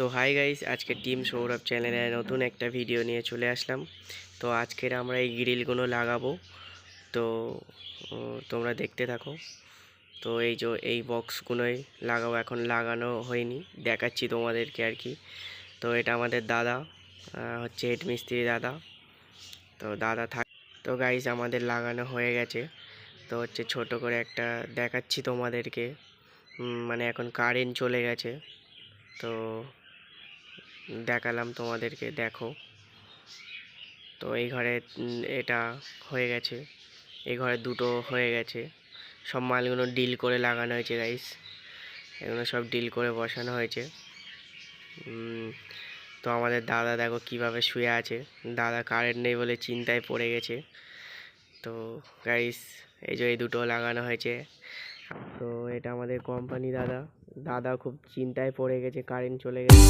তো hi guys আজকে team Sourav চ্যানেলে নতুন একটা ভিডিও নিয়ে চলে আসলাম। তো আজকের আমরা এই গ্রিলগুলো লাগাবো। তো তোমরা দেখতে থাকো। তো এই যে, এই বক্সগুলোই লাগাবো, এখন লাগানো হয়নি, দেখাচ্ছি তোমাদেরকে আর কি। তো এটা আমাদের দাদা হচ্ছে হেড মিস্ত্রি দাদা। তো দাদা থাক, তো গাইস আমাদের লাগানো হয়ে গেছে। তো হচ্ছে ছোট করে একটা দেখাচ্ছি তোমাদেরকে। মানে এখন কারেন্ট চলে গেছে। তো দেখালাম তোমাদেরকে, দেখো। তো এই ঘরে এটা হয়ে গেছে। এই ঘরে দুটো হয়ে গেছে। সব মালগুলো ডিল করে লাগানো হয়েছে গাইস এগুলো সব ডিল করে বসানো হয়েছে। তো আমাদের দাদা দেখো কীভাবে শুয়ে আছে। দাদা কারেন্ট নেই বলে চিন্তায় পড়ে গেছে। তো গাইস এই যে এই দুটো লাগানো হয়েছে। তো এটা আমাদের কোম্পানি দাদা। দাদা খুব চিন্তায় পড়ে গেছে কারেন্ট চলে গেছে।